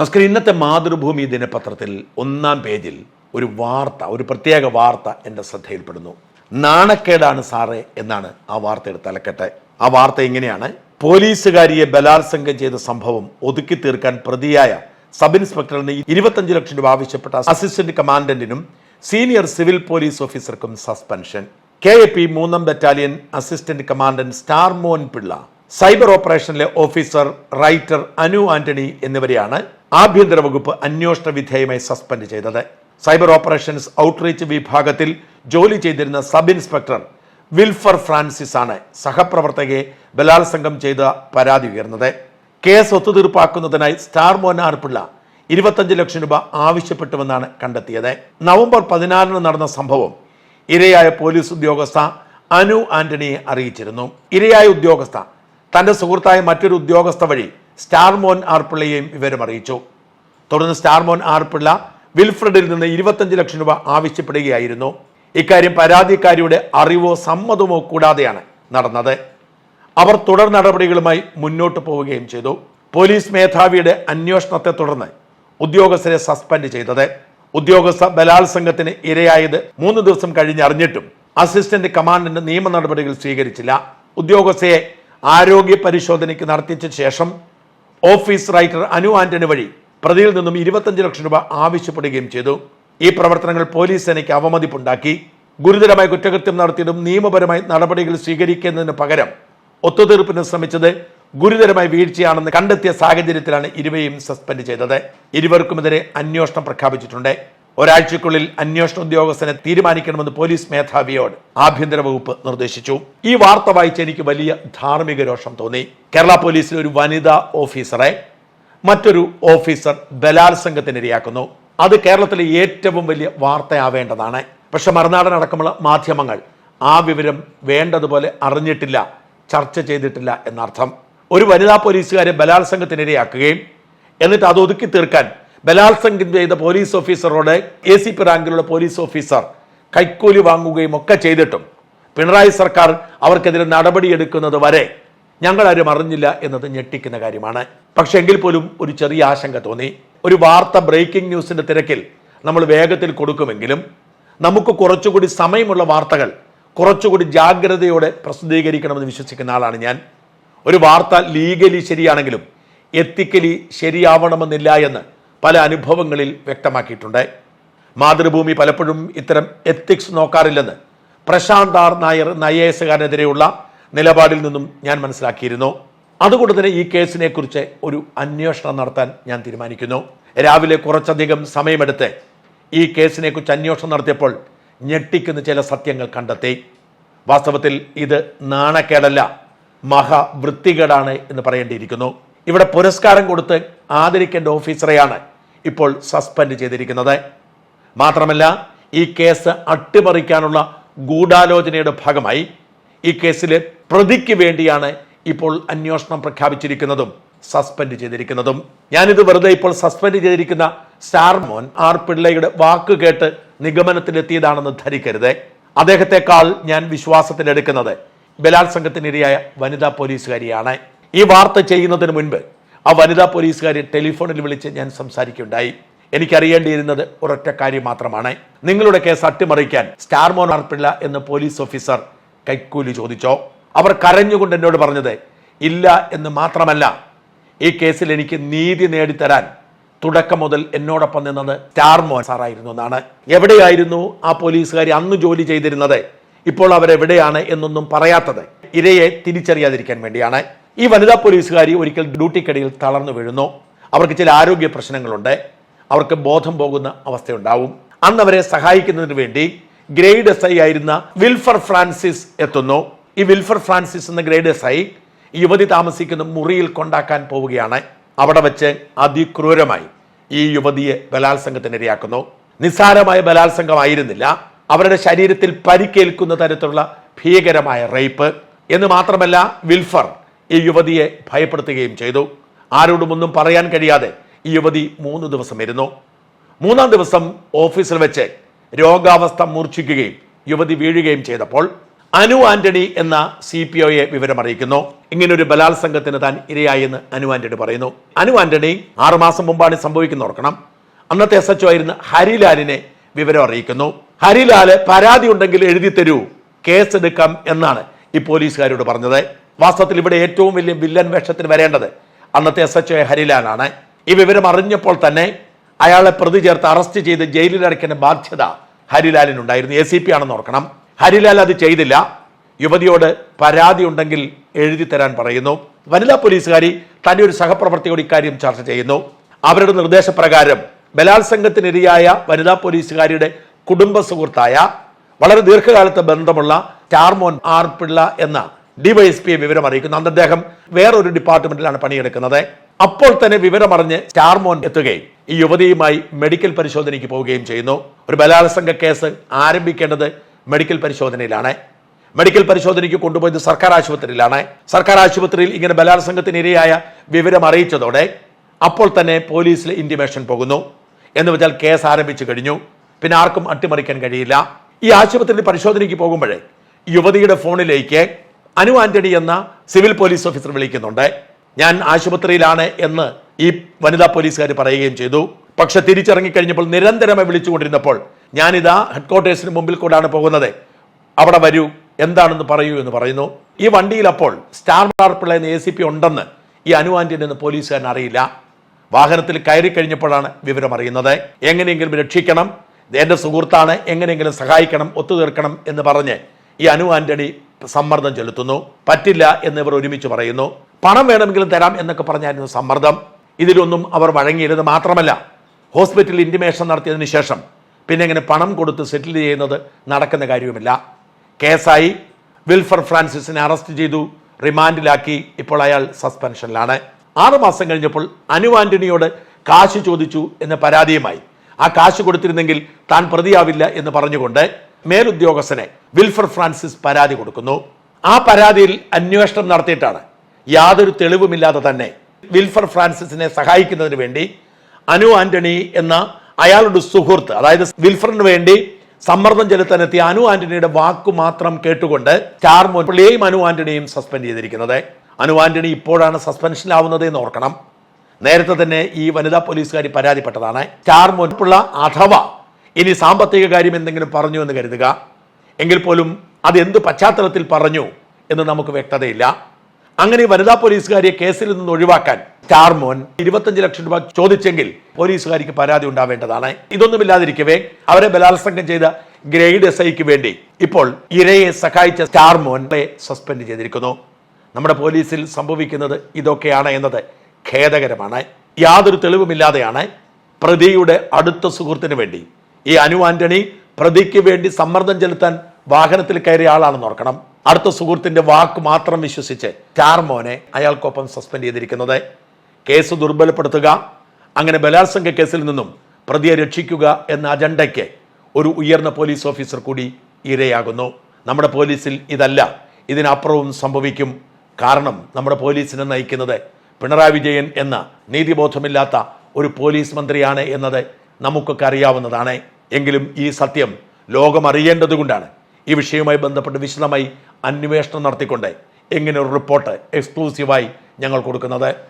നമസ്കാരം ഇന്നത്തെ മാതൃഭൂമി ദിനപത്രത്തിൽ ഒന്നാം പേജിൽ ഒരു വാർത്ത ഒരു പ്രത്യേക വാർത്ത എന്റെ ശ്രദ്ധയിൽപ്പെടുന്നു. നാണക്കേടാണ് സാറേ എന്നാണ് ആ വാർത്തയുടെ തലക്കെട്ട് ആ വാർത്ത ഇങ്ങനെയാണ്. പോലീസുകാരിയെ ബലാത്സംഗം ചെയ്ത സംഭവം ഒതുക്കി തീർക്കാൻ പ്രതിയായ സബ് ഇൻസ്പെക്ടറിന് ഇരുപത്തഞ്ച് ലക്ഷം രൂപ ആവശ്യപ്പെട്ട അസിസ്റ്റന്റ് കമാൻഡന്റിനും സീനിയർ സിവിൽ പോലീസ് ഓഫീസർക്കും സസ്പെൻഷൻ. കെ എ പി മൂന്നാം battalion assistant commandant Starmon Pillai cyber ഓപ്പറേഷനിലെ officer writer Anu Antony എന്നിവരെയാണ് ആഭ്യന്തര വകുപ്പ് അന്വേഷണ വിധേയമായി സസ്പെൻഡ് ചെയ്തത്. സൈബർ ഓപ്പറേഷൻസ് ഔട്ട്റീച്ച് വിഭാഗത്തിൽ ജോലി ചെയ്തിരുന്ന സബ് ഇൻസ്പെക്ടർ വിൽഫർ ഫ്രാൻസിസ് ആണ് സഹപ്രവർത്തകയെ ബലാത്സംഗം ചെയ്ത പരാതി ഉയർന്നത്. കേസ് ഒത്തുതീർപ്പാക്കുന്നതിനായി സ്റ്റാർ മോനാർ പിള്ള ഇരുപത്തഞ്ച് ലക്ഷം രൂപ ആവശ്യപ്പെട്ടുവെന്നാണ് കണ്ടെത്തിയത്. നവംബർ പതിനാലിന് നടന്ന സംഭവം ഇരയായ പോലീസ് ഉദ്യോഗസ്ഥ അനു ആന്റണിയെ അറിയിച്ചിരുന്നു. ഇരയായ ഉദ്യോഗസ്ഥ തന്റെ സുഹൃത്തായ മറ്റൊരു ഉദ്യോഗസ്ഥ വഴി സ്റ്റാർമോൻ ആർപിള്ളയെയും വിവരം അറിയിച്ചു. തുടർന്ന് സ്റ്റാർമോൻ ആർപിള്ള വിൽഫ്രഡിൽ നിന്ന് ഇരുപത്തഞ്ച് ലക്ഷം രൂപ ആവശ്യപ്പെടുകയായിരുന്നു. ഇക്കാര്യം പരാതിക്കാരിയുടെ അറിവോ സമ്മതമോ കൂടാതെയാണ് നടന്നത്. അവർ തുടർ നടപടികളുമായി മുന്നോട്ട് പോവുകയും ചെയ്തു. പോലീസ് മേധാവിയുടെ അന്വേഷണത്തെ തുടർന്ന് ഉദ്യോഗസ്ഥരെ സസ്പെൻഡ് ചെയ്തത്. ഉദ്യോഗസ്ഥ ബലാത്സംഗത്തിന് ഇരയായത് മൂന്ന് ദിവസം കഴിഞ്ഞ് അറിഞ്ഞിട്ടും അസിസ്റ്റന്റ് കമാൻഡന്റ് നിയമ നടപടികൾ സ്വീകരിച്ചില്ല. ഉദ്യോഗസ്ഥയെ ആരോഗ്യ പരിശോധനയ്ക്ക് നടത്തിച്ച ശേഷം ഓഫീസ് റൈറ്റർ അനു ആന്റണി വഴി പ്രതിയിൽ നിന്നും ഇരുപത്തഞ്ച് ലക്ഷം രൂപ ആവശ്യപ്പെടുകയും ചെയ്തു. ഈ പ്രവർത്തനങ്ങൾ പോലീസ് സേനയ്ക്ക് അവമതിപ്പുണ്ടാക്കി. ഗുരുതരമായ കുറ്റകൃത്യം നടത്തിയതും നിയമപരമായി നടപടികൾ സ്വീകരിക്കുന്നതിന് പകരം ഒത്തുതീർപ്പിന് ശ്രമിച്ചത് ഗുരുതരമായ വീഴ്ചയാണെന്ന് കണ്ടെത്തിയ സാഹചര്യത്തിലാണ് ഇരുവരെയും സസ്പെൻഡ് ചെയ്തത്. ഇരുവർക്കുമെതിരെ അന്വേഷണം പ്രഖ്യാപിച്ചിട്ടുണ്ട്. ഒരാഴ്ചക്കുള്ളിൽ അന്വേഷണ ഉദ്യോഗസ്ഥനെ തീരുമാനിക്കണമെന്ന് പോലീസ് മേധാവിയോട് ആഭ്യന്തര വകുപ്പ് നിർദ്ദേശിച്ചു. ഈ വാർത്ത വായിച്ച് എനിക്ക് വലിയ ധാർമ്മിക രോഷം തോന്നി. കേരള പോലീസിലെ ഒരു വനിതാ ഓഫീസറെ മറ്റൊരു ഓഫീസർ ബലാത്സംഗത്തിനിരയാക്കുന്നു. അത് കേരളത്തിലെ ഏറ്റവും വലിയ വാർത്തയാവേണ്ടതാണ്. പക്ഷെ മറുനാടൻ അടക്കമുള്ള മാധ്യമങ്ങൾ ആ വിവരം വേണ്ടതുപോലെ അറിഞ്ഞിട്ടില്ല ചർച്ച ചെയ്തിട്ടില്ല എന്നർത്ഥം. ഒരു വനിതാ പോലീസുകാരെ ബലാത്സംഗത്തിനിരയാക്കുകയും എന്നിട്ട് അത് ഒതുക്കി തീർക്കാൻ ബലാത്സംഗം ചെയ്ത പോലീസ് ഓഫീസറോട് എ സി പി റാങ്കിലുള്ള പോലീസ് ഓഫീസർ കൈക്കൂലി വാങ്ങുകയും ഒക്കെ ചെയ്തിട്ടും പിണറായി സർക്കാർ അവർക്കെതിരെ നടപടിയെടുക്കുന്നത് വരെ ഞങ്ങളാരും അറിഞ്ഞില്ല എന്നത് ഞെട്ടിക്കുന്ന കാര്യമാണ്. പക്ഷെ എങ്കിൽ പോലും ഒരു ചെറിയ ആശങ്ക തോന്നി. ഒരു വാർത്ത ബ്രേക്കിംഗ് ന്യൂസിന്റെ തിരക്കിൽ നമ്മൾ വേഗത്തിൽ കൊടുക്കുമെങ്കിലും നമുക്ക് കുറച്ചുകൂടി സമയമുള്ള വാർത്തകൾ കുറച്ചുകൂടി ജാഗ്രതയോടെ പ്രസിദ്ധീകരിക്കണമെന്ന് വിശ്വസിക്കുന്ന ആളാണ് ഞാൻ. ഒരു വാർത്ത ലീഗലി ശരിയാണെങ്കിലും എത്തിക്കലി ശരിയാവണമെന്നില്ല എന്ന് പല അനുഭവങ്ങളിൽ വ്യക്തമാക്കിയിട്ടുണ്ട്. മാതൃഭൂമി പലപ്പോഴും ഇത്തരം എത്തിക്സ് നോക്കാറില്ലെന്ന് പ്രശാന്ത് ആർ നായർ നയേസുകാരനെതിരെയുള്ള നിലപാടിൽ നിന്നും ഞാൻ മനസ്സിലാക്കിയിരുന്നു. അതുകൊണ്ട് തന്നെ ഈ കേസിനെ കുറിച്ച് ഒരു അന്വേഷണം നടത്താൻ ഞാൻ തീരുമാനിക്കുന്നു. രാവിലെ കുറച്ചധികം സമയമെടുത്ത് ഈ കേസിനെ കുറിച്ച് അന്വേഷണം നടത്തിയപ്പോൾ ഞെട്ടിക്കുന്ന ചില സത്യങ്ങൾ കണ്ടെത്തി. വാസ്തവത്തിൽ ഇത് നാണക്കേടല്ല മഹാവൃത്തികേടാണ് എന്ന് പറയേണ്ടിയിരിക്കുന്നു. ഇവിടെ പുരസ്കാരം കൊടുത്ത് ആദരിക്കേണ്ട ഓഫീസറെയാണ് ഇപ്പോൾ സസ്പെൻഡ് ചെയ്തിരിക്കുന്നത്. മാത്രമല്ല ഈ കേസ് അട്ടിമറിക്കാനുള്ള ഗൂഢാലോചനയുടെ ഭാഗമായി ഈ കേസിലെ പ്രതിക്ക് വേണ്ടിയാണ് ഇപ്പോൾ അന്വേഷണം പ്രഖ്യാപിച്ചിരിക്കുന്നതും സസ്പെൻഡ് ചെയ്തിരിക്കുന്നതും. ഞാനിത് വെറുതെ ഇപ്പോൾ സസ്പെൻഡ് ചെയ്തിരിക്കുന്ന സ്റ്റാർമോൻ ആർ പിള്ളയുടെ വാക്ക് കേട്ട് നിഗമനത്തിലെത്തിയതാണെന്ന് ധരിക്കരുത്. അദ്ദേഹത്തെക്കാൾ ഞാൻ വിശ്വാസത്തിലെടുക്കുന്നത് ബലാത്സംഗത്തിനിരയായ വനിതാ പോലീസുകാരിയാണ്. ഈ വാർത്ത ചെയ്യുന്നതിന് മുൻപ് ആ വനിതാ പോലീസുകാരി ടെലിഫോണിൽ വിളിച്ച് ഞാൻ സംസാരിക്കുകയുണ്ടായി. എനിക്കറിയേണ്ടിയിരുന്നത് ഒരൊറ്റ കാര്യം മാത്രമാണ്. നിങ്ങളുടെ കേസ് അട്ടിമറിക്കാൻ സ്റ്റാർ മോൻ അർപ്പില്ല എന്ന പോലീസ് ഓഫീസർ കൈക്കൂലി ചോദിച്ചോ? അവർ കരഞ്ഞുകൊണ്ട് എന്നോട് പറഞ്ഞത് ഇല്ല എന്ന് മാത്രമല്ല ഈ കേസിൽ എനിക്ക് നീതി നേടിത്തരാൻ തുടക്കം മുതൽ എന്നോടൊപ്പം നിന്നത് സ്റ്റാർ മോൻ സാറായിരുന്നു എന്നാണ്. എവിടെയായിരുന്നു ആ പോലീസുകാരി അന്ന് ജോലി ചെയ്തിരുന്നത്? ഇപ്പോൾ അവരെവിടെയാണ് എന്നൊന്നും പറയാത്തത്. ഇരയെ തിരിച്ചറിയാതിരിക്കാൻ വേണ്ടിയാണ്. ഈ വനിതാ പോലീസുകാരി ഒരിക്കൽ ഡ്യൂട്ടിക്കിടയിൽ തളർന്നു വീഴുന്നു. അവർക്ക് ചില ആരോഗ്യ പ്രശ്നങ്ങളുണ്ട്. അവർക്ക് ബോധം പോകുന്ന അവസ്ഥയുണ്ടാവും. അന്ന് അവരെ സഹായിക്കുന്നതിന് വേണ്ടി ഗ്രേഡ് എസ് ഐ ആയിരുന്ന വിൽഫർ ഫ്രാൻസിസ് എത്തുന്നു. ഈ വിൽഫർ ഫ്രാൻസിസ് എന്ന ഗ്രേഡ് എസ് ഐ യുവതി താമസിക്കുന്ന മുറിയിൽ കൊണ്ടാക്കാൻ പോവുകയാണ്. അവിടെ വെച്ച് അതിക്രൂരമായി ഈ യുവതിയെ ബലാത്സംഗത്തിനിരയാക്കുന്നു. നിസ്സാരമായ ബലാത്സംഗമായിരുന്നില്ല. അവരുടെ ശരീരത്തിൽ പരിക്കേൽക്കുന്ന തരത്തിലുള്ള ഭീകരമായ റേപ്പ്. എന്ന് മാത്രമല്ല വിൽഫർ ഈ യുവതിയെ ഭയപ്പെടുത്തുകയും ചെയ്തു. ആരോടും ഒന്നും പറയാൻ കഴിയാതെ ഈ യുവതി മൂന്ന് ദിവസം ഇരുന്നു. മൂന്നാം ദിവസം ഓഫീസിൽ വെച്ച് രോഗാവസ്ഥ മൂർച്ഛിക്കുകയും യുവതി വീഴുകയും ചെയ്തപ്പോൾ അനു ആന്റണി എന്ന സി പി ഒയെ വിവരമറിയിക്കുന്നു ഇങ്ങനെ ഒരു ബലാത്സംഗത്തിന് താൻ ഇരയായി എന്ന് അനു ആന്റണി പറയുന്നു. അനു ആന്റണി ആറുമാസം മുമ്പാണ് സംഭവിക്കുന്ന ഓർക്കണം. അന്നത്തെ എസ് എച്ച് ആയിരുന്ന ഹരിലാലിനെ വിവരം അറിയിക്കുന്നു. ഹരിലാൽ പരാതി ഉണ്ടെങ്കിൽ എഴുതി തരൂ. കേസെടുക്കാം എന്നാണ് ഈ പോലീസുകാരോട് പറഞ്ഞത്. വാസ്തവത്തിൽ ഇവിടെ ഏറ്റവും വലിയ വില്ലൻ വേഷത്തിന് വരേണ്ടത് അന്നത്തെ എസ് എച്ച് ഹരിലാലാണ്. ഈ വിവരം അറിഞ്ഞപ്പോൾ തന്നെ അയാളെ പ്രതി ചേർത്ത് അറസ്റ്റ് ചെയ്ത് ജയിലിൽ അടയ്ക്കേണ്ട ബാധ്യത ഹരിലാലിനുണ്ടായിരുന്നു. എ സി പി ആണെന്ന് ഓർക്കണം. ഹരിലാൽ അത് ചെയ്തില്ല. യുവതിയോട് പരാതി ഉണ്ടെങ്കിൽ എഴുതി തരാൻ പറയുന്നു. വനിതാ പോലീസുകാരി തന്റെ ഒരു സഹപ്രവർത്തകയോട് ഇക്കാര്യം ചർച്ച ചെയ്യുന്നു. അവരുടെ നിർദ്ദേശപ്രകാരം ബലാത്സംഗത്തിനിരയായ വനിതാ പോലീസുകാരിയുടെ കുടുംബ സുഹൃത്തായ വളരെ ദീർഘകാലത്തെ ബന്ധമുള്ള ടാർമോൻ ആർ പിള്ള എന്ന ഡിവൈഎസ്പിയെ വിവരം അറിയിക്കുന്നു അന്ന് അദ്ദേഹം വേറൊരു ഡിപ്പാർട്ട്മെന്റിലാണ് പണിയെടുക്കുന്നത്. അപ്പോൾ തന്നെ വിവരമറിഞ്ഞ് ചാർമോൻ എത്തുകയും ഈ യുവതിയുമായി മെഡിക്കൽ പരിശോധനയ്ക്ക് പോവുകയും ചെയ്യുന്നു. ഒരു ബലാത്സംഗ കേസ് ആരംഭിക്കേണ്ടത് മെഡിക്കൽ പരിശോധനയിലാണ്. മെഡിക്കൽ പരിശോധനയ്ക്ക് കൊണ്ടുപോയത് സർക്കാർ ആശുപത്രിയിലാണ്. സർക്കാർ ആശുപത്രിയിൽ ഇങ്ങനെ ബലാത്സംഗത്തിനിരയായ വിവരം അറിയിച്ചതോടെ അപ്പോൾ തന്നെ പോലീസിൽ ഇന്റിമേഷൻ പോകുന്നു. എന്ന് വെച്ചാൽ കേസ് ആരംഭിച്ചു കഴിഞ്ഞു. പിന്നെ ആർക്കും അട്ടിമറിക്കാൻ കഴിയില്ല. ഈ ആശുപത്രിയിൽ പരിശോധനയ്ക്ക് പോകുമ്പോഴേ യുവതിയുടെ ഫോണിലേക്ക് അനു ആന്റണി എന്ന സിവിൽ പോലീസ് ഓഫീസർ വിളിക്കുന്നുണ്ട്. ഞാൻ ആശുപത്രിയിലാണ് എന്ന് ഈ വനിതാ പോലീസുകാർ പറയുകയും ചെയ്തു. പക്ഷെ തിരിച്ചിറങ്ങിക്കഴിഞ്ഞപ്പോൾ നിരന്തരമായി വിളിച്ചുകൊണ്ടിരുന്നപ്പോൾ ഞാനിതാ ഹെഡ്ക്വാർട്ടേഴ്സിന് മുമ്പിൽ കൂടാണ് പോകുന്നത്. അവിടെ വരൂ എന്താണെന്ന് പറയൂ എന്ന് പറയുന്നു. ഈ വണ്ടിയിൽ അപ്പോൾ സ്റ്റാർ മാർപ്പിള്ള എന്ന എ സി പി ഉണ്ടെന്ന് ഈ അനു ആന്റണി എന്ന് പോലീസുകാരൻ അറിയില്ല. വാഹനത്തിൽ കയറി കഴിഞ്ഞപ്പോഴാണ് വിവരം അറിയുന്നത്. എങ്ങനെയെങ്കിലും രക്ഷിക്കണം എന്റെ സുഹൃത്താണ് എങ്ങനെയെങ്കിലും സഹായിക്കണം ഒത്തുതീർക്കണം എന്ന് പറഞ്ഞ് ഈ അനു ആന്റണി സമ്മർദ്ദം ചെലുത്തുന്നു. പറ്റില്ല എന്നിവർ ഒരുമിച്ച് പറയുന്നു. പണം വേണമെങ്കിലും തരാം എന്നൊക്കെ പറഞ്ഞായിരുന്നു സമ്മർദ്ദം. ഇതിലൊന്നും അവർ വഴങ്ങിയിരുന്നത് മാത്രമല്ല ഹോസ്പിറ്റലിൽ ഇന്റിമേഷൻ നടത്തിയതിന് ശേഷം പിന്നെ ഇങ്ങനെ പണം കൊടുത്ത് സെറ്റിൽ ചെയ്യുന്നത് നടക്കുന്ന കാര്യവുമില്ല. കേസായി വിൽഫർ ഫ്രാൻസിസിനെ അറസ്റ്റ് ചെയ്തു റിമാൻഡിലാക്കി ഇപ്പോൾ അയാൾ സസ്പെൻഷനിലാണ് ആറ് മാസം കഴിഞ്ഞപ്പോൾ അനു ആന്റണിയോട് കാശ് ചോദിച്ചു എന്ന പരാതിയുമായി. ആ കാശ് കൊടുത്തിരുന്നെങ്കിൽ താൻ പ്രതിയാവില്ല എന്ന് പറഞ്ഞുകൊണ്ട് മേലുദ്യോഗസ്ഥനെ വിൽഫർ ഫ്രാൻസിസ് പരാതി കൊടുക്കുന്നു. ആ പരാതിയിൽ അന്വേഷണം നടത്തിയിട്ടാണ്. യാതൊരു തെളിവുമില്ലാതെ തന്നെ വിൽഫർ ഫ്രാൻസിസിനെ സഹായിക്കുന്നതിന് വേണ്ടി അനു ആന്റണി എന്ന അയാളുടെ സുഹൃത്ത് അതായത് വിൽഫറിന് വേണ്ടി സമ്മർദ്ദം ചെലുത്താനെത്തിയ അനു ആന്റണിയുടെ വാക്ക് മാത്രം കേട്ടുകൊണ്ട് ചാർമോൻ പിള്ളയെയും അനു ആന്റണിയും സസ്പെൻഡ് ചെയ്തിരിക്കുന്നത്. അനു ആന്റണി ഇപ്പോഴാണ് സസ്പെൻഷനിലാവുന്നത് എന്ന് ഓർക്കണം. നേരത്തെ തന്നെ ഈ വനിതാ പോലീസുകാരി പരാതിപ്പെട്ടതാണ്. ചാർമോൻ പിള്ള അഥവാ ഇനി സാമ്പത്തിക കാര്യം എന്തെങ്കിലും പറഞ്ഞു എന്ന് കരുതുക. എങ്കിൽ പോലും അതെന്ത് പശ്ചാത്തലത്തിൽ പറഞ്ഞു എന്ന് നമുക്ക് വ്യക്തതയില്ല. അങ്ങനെ വനിതാ പോലീസുകാരിയെ കേസിൽ നിന്ന് ഒഴിവാക്കാൻ സ്റ്റാർ മോൻ ഇരുപത്തഞ്ച് ലക്ഷം രൂപ ചോദിച്ചെങ്കിൽ പോലീസുകാരിക്ക് പരാതി ഉണ്ടാവേണ്ടതാണ്. ഇതൊന്നുമില്ലാതിരിക്കവേ അവരെ ബലാത്സംഗം ചെയ്ത ഗ്രേഡ് എസ് ഐക്ക് വേണ്ടി ഇപ്പോൾ ഇരയെ സഹായിച്ച സ്റ്റാർ മോനെ സസ്പെൻഡ് ചെയ്തിരിക്കുന്നു. നമ്മുടെ പോലീസിൽ സംഭവിക്കുന്നത് ഇതൊക്കെയാണ് എന്നത് ഖേദകരമാണ്. യാതൊരു തെളിവുമില്ലാതെയാണ് പ്രതിയുടെ അടുത്ത സുഹൃത്തിന് വേണ്ടി ഈ അനു ആന്റണി പ്രതിക്ക് വേണ്ടി സമ്മർദ്ദം ചെലുത്താൻ വാഹനത്തിൽ കയറിയ ആളാണെന്ന് ഓർക്കണം. അടുത്ത സുഹൃത്തിന്റെ വാക്ക് മാത്രം വിശ്വസിച്ച് ചാർമോനെ അയാൾക്കൊപ്പം സസ്പെൻഡ് ചെയ്തിരിക്കുന്നത്. കേസ് ദുർബലപ്പെടുത്തുക അങ്ങനെ ബലാത്സംഗ കേസിൽ നിന്നും പ്രതിയെ രക്ഷിക്കുക എന്ന അജണ്ടയ്ക്ക് ഒരു ഉയർന്ന പോലീസ് ഓഫീസർ കൂടി ഇരയാകുന്നു. നമ്മുടെ പോലീസിൽ ഇതല്ല ഇതിനപ്പുറവും സംഭവിക്കും. കാരണം നമ്മുടെ പോലീസിനെ നയിക്കുന്നത് പിണറായി വിജയൻ എന്ന നീതിബോധമില്ലാത്ത ഒരു പോലീസ് മന്ത്രിയാണ് എന്നത് നമുക്കൊക്കെ അറിയാവുന്നതാണ്. എങ്കിലും ഈ സത്യം ലോകം അറിയേണ്ടതുകൊണ്ടാണ് ഈ വിഷയവുമായി ബന്ധപ്പെട്ട് വിശദമായി അന്വേഷണം നടത്തിക്കൊണ്ട് എങ്ങനെ ഒരു റിപ്പോർട്ട് എക്സ്ക്ലൂസീവായി ഞങ്ങൾ കൊടുക്കുന്നത്?